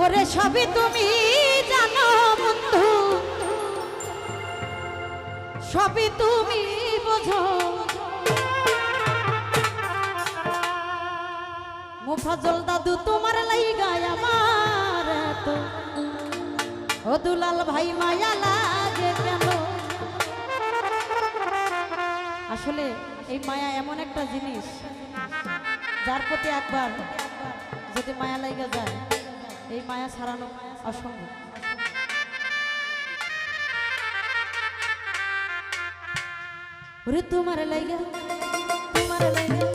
ওরে সবই তুমি জানো বন্ধু। সবই তুমি বোঝো। মুফাজল দাদু, তোমার লাইগায় আমার এত। ও দুলাল ভাই, মায়া লাগে কেন? আসলে এই মায়া এমন একটা জিনিস, যার প্রতি একবার যদি মায়া লাইগা যায় এই মায়া ছাড়ানো অসম্ভব। ওরে তোমার লাইগা তোমার লাইগা।